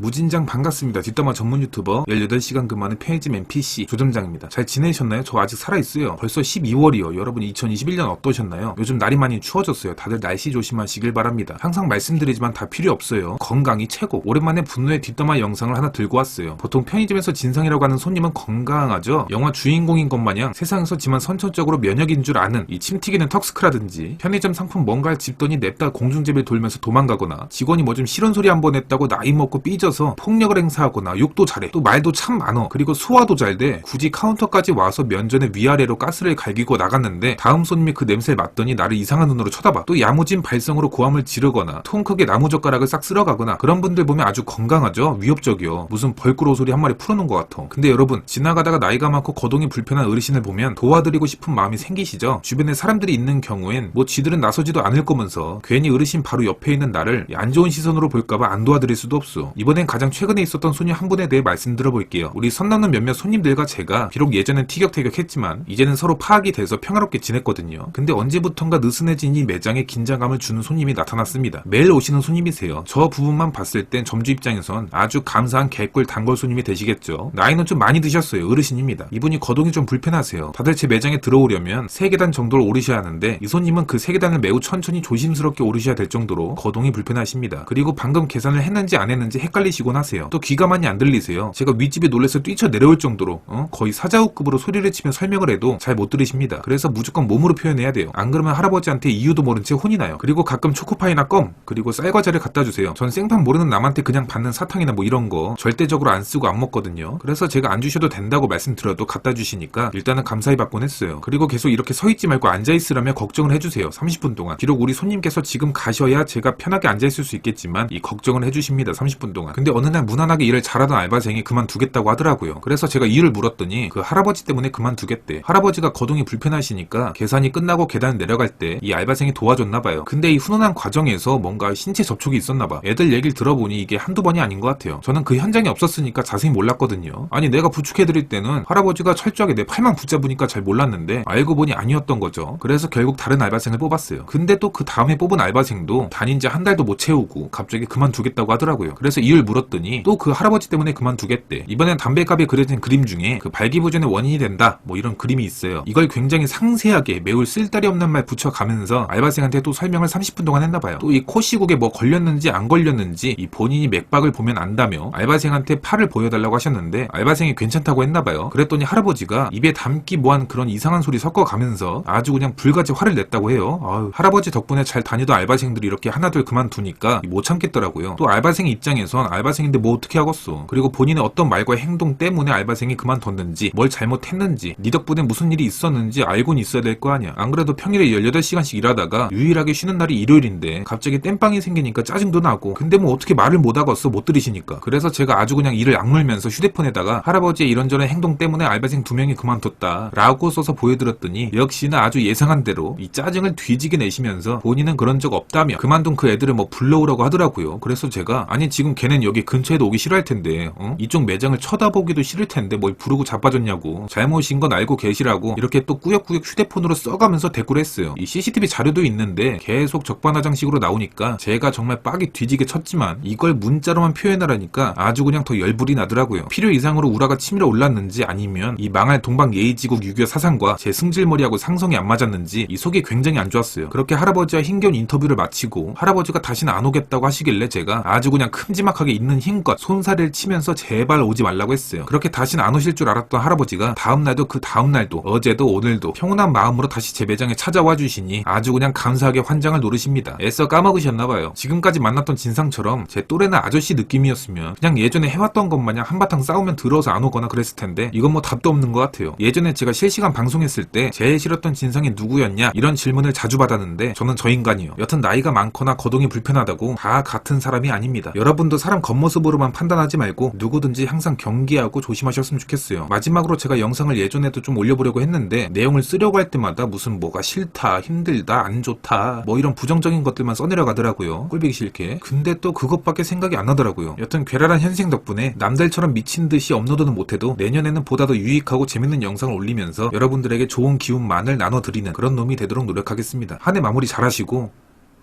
무진장 반갑습니다. 뒷담화 전문 유튜버 18시간 근무하는 편의점 NPC 조점장입니다. 잘 지내셨나요? 저 아직 살아있어요. 벌써 12월이요. 여러분 2021년 어떠셨나요? 요즘 날이 많이 추워졌어요. 다들 날씨 조심하시길 바랍니다. 항상 말씀드리지만 다 필요 없어요. 건강이 최고. 오랜만에 분노의 뒷담화 영상을 하나 들고 왔어요. 보통 편의점에서 진상이라고 하는 손님은 건강하죠. 영화 주인공인 것 마냥 세상에서 지만 선천적으로 면역인 줄 아는 이 침튀기는 턱스크라든지 편의점 상품 뭔가를 집더니 냅다 공중제비를 돌면서 도망가거나 직원이 뭐 좀 싫은 소리 한 번 했다고 나이 먹고 삐져 서 폭력을 행사하거나 욕도 잘해. 또 말도 참 많어. 그리고 소화도 잘 돼. 굳이 카운터까지 와서 면전에 위아래로 가스를 갈기고 나갔는데 다음 손님이 그 냄새를 맡더니 나를 이상한 눈으로 쳐다봐. 또 야무진 발성으로 고함을 지르거나 통 크게 나무젓가락을 싹 쓸어가거나 그런 분들 보면 아주 건강하죠? 위협적이요. 무슨 벌꾸로 소리 한 마리 풀어놓은 것 같아. 근데 여러분 지나가다가 나이가 많고 거동이 불편한 어르신을 보면 도와드리고 싶은 마음이 생기시죠? 주변에 사람들이 있는 경우엔 뭐 쥐들은 나서지도 않을 거면서 괜히 어르신 바로 옆에 있는 나를 안 좋은 시선으로 볼까봐 안 도와드릴 수도 없어. 이번 엔 가장 최근에 있었던 소녀 한 분에 대해 말씀드려볼게요. 우리 선 넘는 몇몇 손님들과 제가 비록 예전엔 티격태격했지만 이제는 서로 파악이 돼서 평화롭게 지냈거든요. 근데 언제부턴가 느슨해진 이 매장에 긴장감을 주는 손님이 나타났습니다. 매일 오시는 손님이세요. 저 부분만 봤을 땐 점주 입장에선 아주 감사한 개꿀 단골 손님이 되시겠죠. 나이는 좀 많이 드셨어요 어르신입니다. 이분이 거동이 좀 불편하세요. 다들 제 매장에 들어오려면 세계단 정도를 오르셔야 하는데 이 손님은 그 세계단을 매우 천천히 조심스럽게 오르셔야 될 정도로 거동이 불편하십니다. 그리고 방금 계산을 했는지 안 했는지 헷갈리 시곤 하세요. 또 귀가 많이 안 들리세요. 제가 윗집에 놀래서 뛰쳐 내려올 정도로 어? 거의 사자후급으로 소리를 치며 설명을 해도 잘 못 들으십니다. 그래서 무조건 몸으로 표현해야 돼요. 안 그러면 할아버지한테 이유도 모른 채 혼이 나요. 그리고 가끔 초코파이나 껌 그리고 쌀과자를 갖다 주세요. 전 생판 모르는 남한테 그냥 받는 사탕이나 뭐 이런 거 절대적으로 안 쓰고 안 먹거든요. 그래서 제가 안 주셔도 된다고 말씀드려도 갖다 주시니까 일단은 감사히 받곤 했어요. 그리고 계속 이렇게 서 있지 말고 앉아 있으라며 걱정을 해주세요. 30분 동안. 비록 우리 손님께서 지금 가셔야 제가 편하게 앉아 있을 수 있겠지만 이 걱정을 해주십니다. 30분 동안 근데 어느 날 무난하게 일을 잘하던 알바생이 그만두겠다고 하더라고요. 그래서 제가 이유를 물었더니 그 할아버지 때문에 그만두겠대. 할아버지가 거동이 불편하시니까 계산이 끝나고 계단 내려갈 때 이 알바생이 도와줬나 봐요. 근데 이 훈훈한 과정에서 뭔가 신체 접촉이 있었나 봐. 애들 얘기를 들어보니 이게 한두 번이 아닌 것 같아요. 저는 그 현장에 없었으니까 자세히 몰랐거든요. 아니 내가 부축해드릴 때는 할아버지가 철저하게 내 팔만 붙잡으니까 잘 몰랐는데 알고 보니 아니었던 거죠. 그래서 결국 다른 알바생을 뽑았어요. 근데 또 그 다음에 뽑은 알바생도 다닌 지 한 달도 못 채우고 갑자기 그만두겠다고 하더라고요. 그래서 이유를 물었더니 또 그 할아버지 때문에 그만두겠대. 이번엔 담배값에 그려진 그림 중에 그 발기부전의 원인이 된다. 뭐 이런 그림이 있어요. 이걸 굉장히 상세하게 매우 쓸데리 없는 말 붙여가면서 알바생한테 또 설명을 30분 동안 했나봐요. 또 이 코 시국에 뭐 걸렸는지 안 걸렸는지 이 본인이 맥박을 보면 안다며 알바생한테 팔을 보여달라고 하셨는데 알바생이 괜찮다고 했나봐요. 그랬더니 할아버지가 입에 담기 뭐한 그런 이상한 소리 섞어가면서 아주 그냥 불같이 화를 냈다고 해요. 아유, 할아버지 덕분에 잘 다니던 알바생들이 이렇게 하나둘 그만두니까 못 참겠더라고요. 또 알바생 입장에선 알바생인데 뭐 어떻게 하겠어? 그리고 본인의 어떤 말과 행동 때문에 알바생이 그만뒀는지 뭘 잘못했는지 니 덕분에 무슨 일이 있었는지 알고는 있어야 될 거 아니야. 안 그래도 평일에 18시간씩 일하다가 유일하게 쉬는 날이 일요일인데 갑자기 땜빵이 생기니까 짜증도 나고 근데 뭐 어떻게 말을 못 하겠어? 못 들으시니까. 그래서 제가 아주 그냥 이를 악물면서 휴대폰에다가 할아버지의 이런저런 행동 때문에 알바생 두 명이 그만뒀다 라고 써서 보여드렸더니 역시나 아주 예상한 대로 이 짜증을 뒤지게 내시면서 본인은 그런 적 없다며 그만둔 그 애들을 뭐 불러오라고 하더라고요. 그래서 제가 아니 지금 걔는 여기 근처에도 오기 싫어할 텐데 어? 이쪽 매장을 쳐다보기도 싫을 텐데 뭘 부르고 자빠졌냐고. 잘못인 건 알고 계시라고 이렇게 또 꾸역꾸역 휴대폰으로 써가면서 댓글을 했어요. 이 CCTV 자료도 있는데 계속 적반하장식으로 나오니까 제가 정말 빡이 뒤지게 쳤지만 이걸 문자로만 표현하라니까 아주 그냥 더 열불이 나더라고요. 필요 이상으로 우라가 치밀어 올랐는지 아니면 이 망할 동방 예의지국 유교 사상과 제 승질머리하고 상성이 안 맞았는지 이 속이 굉장히 안 좋았어요. 그렇게 할아버지와 힘겨운 인터뷰를 마치고 할아버지가 다시는 안 오겠다고 하시길래 제가 아주 그냥 큼지막하게 있는 힘껏 손사래를 치면서 제발 오지 말라고 했어요. 그렇게 다시는 안 오실 줄 알았던 할아버지가 다음날도 그 다음날도 어제도 오늘도 평온한 마음으로 다시 제 매장에 찾아와 주시니 아주 그냥 감사하게 환장을 노르십니다. 애써 까먹으셨나봐요. 지금까지 만났던 진상처럼 제 또래나 아저씨 느낌이었으면 그냥 예전에 해왔던 것 마냥 한바탕 싸우면 들어서 안 오거나 그랬을 텐데 이건 뭐 답도 없는 것 같아요. 예전에 제가 실시간 방송했을 때 제일 싫었던 진상이 누구였냐 이런 질문을 자주 받았는데 저는 저 인간이요. 여튼 나이가 많거나 거동이 불편하다고 다 같은 사람이 아닙니다. 여러분도 사람 겉모습으로만 판단하지 말고 누구든지 항상 경계하고 조심하셨으면 좋겠어요. 마지막으로 제가 영상을 예전에도 좀 올려보려고 했는데 내용을 쓰려고 할 때마다 무슨 뭐가 싫다 힘들다 안 좋다 뭐 이런 부정적인 것들만 써내려가더라고요. 꼴보기 싫게. 근데 또 그것밖에 생각이 안 나더라고요. 여튼 괴랄한 현생 덕분에 남들처럼 미친 듯이 업로드는 못해도 내년에는 보다 더 유익하고 재밌는 영상을 올리면서 여러분들에게 좋은 기운만을 나눠드리는 그런 놈이 되도록 노력하겠습니다. 한 해 마무리 잘하시고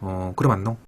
어 그럼 안녕